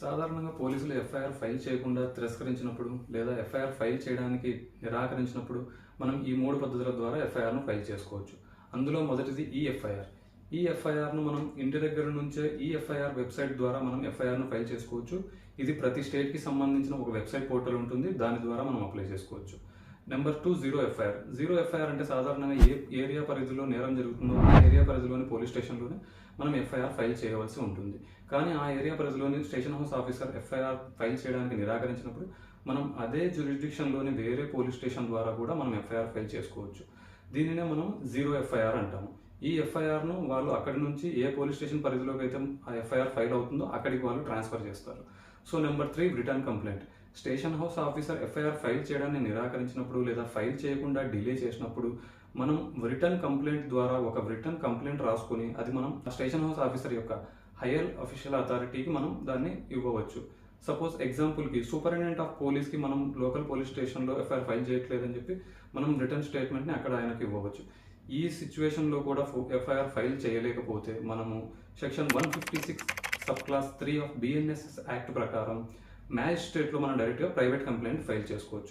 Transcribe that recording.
సాధారణంగా పోలీసులు FIR file చేయకుండా తిరస్కరించినప్పుడు లేదా ఎఫ్ఐఆర్ ఫైల్ చేయడానికి నిరాకరించినప్పుడు మనం ఈ మూడు పద్ధతుల ద్వారా ఎఫ్ఐఆర్ను ఫైల్ చేసుకోవచ్చు. అందులో మొదటిది ఈ ఎఫ్ఐఆర్. ఈ ఎఫ్ఐఆర్ను మనం ఇంటి దగ్గర నుంచే ఈ ఎఫ్ఐఆర్ వెబ్సైట్ ద్వారా మనం ఎఫ్ఐఆర్ను ఫైల్ చేసుకోవచ్చు. ఇది ప్రతి స్టేట్కి సంబంధించిన ఒక వెబ్సైట్ పోర్టల్ ఉంటుంది. దాని ద్వారా మనం అప్లై చేసుకోవచ్చు. Number two zero FIR. Zero FIR అంటే సాధారణంగా ఏ ఏరియా పరిధిలో నేరం జరుగుతుందో ఆ ఏరియా పరిధిలోని పోలీస్ స్టేషన్లోనే మనం ఎఫ్ఐఆర్ ఫైల్ చేయవలసి ఉంటుంది. కానీ ఆ ఏరియా పరిధిలోని station house officer FIR file చేయడానికి నిరాకరించినప్పుడు మనం అదే జ్యూరిడిక్షన్లోని వేరే పోలీస్ స్టేషన్ ద్వారా కూడా మనం ఎఫ్ఐఆర్ ఫైల్ చేసుకోవచ్చు. దీనినే మనం జీరో ఎఫ్ఐఆర్ అంటాము. ఈ ఎఫ్ఐఆర్ను వాళ్ళు అక్కడి నుంచి ఏ పోలీస్ స్టేషన్ పరిధిలోకి అయితే ఆ ఎఫ్ఐఆర్ ఫైల్ అవుతుందో అక్కడికి వాళ్ళు ట్రాన్స్ఫర్ చేస్తారు. So number three return complaint. Station house officer FIR file చేయడాన్ని నిరాకరించినప్పుడు లేదా ఫైల్ చేయకుండా డిలే చేసినప్పుడు మనం రిటర్న్ కంప్లైంట్ ద్వారా ఒక రిటర్న్ కంప్లైంట్ రాసుకొని అది మనం స్టేషన్ హౌస్ ఆఫీసర్ యొక్క హైయర్ అఫీషియల్ అథారిటీకి మనం దాన్ని ఇవ్వవచ్చు. సపోజ్ ఎగ్జాంపుల్కి సూపరింటెండెంట్ ఆఫ్ పోలీస్కి మనం లోకల్ పోలీస్ స్టేషన్లో ఎఫ్ఐఆర్ ఫైల్ చేయట్లేదని చెప్పి మనం రిటర్న్ స్టేట్మెంట్ని అక్కడ ఆయనకి ఇవ్వవచ్చు. ఈ సిచ్యువేషన్లో కూడా ఎఫ్ఐఆర్ ఫైల్ చేయలేకపోతే మనము section one fifty six sub clause three of BNSS act ప్రకారం మ్యాజిస్ట్రేట్లో మనం డైరెక్ట్గా ప్రైవేట్ కంప్లైంట్ ఫైల్ చేసుకోవచ్చు.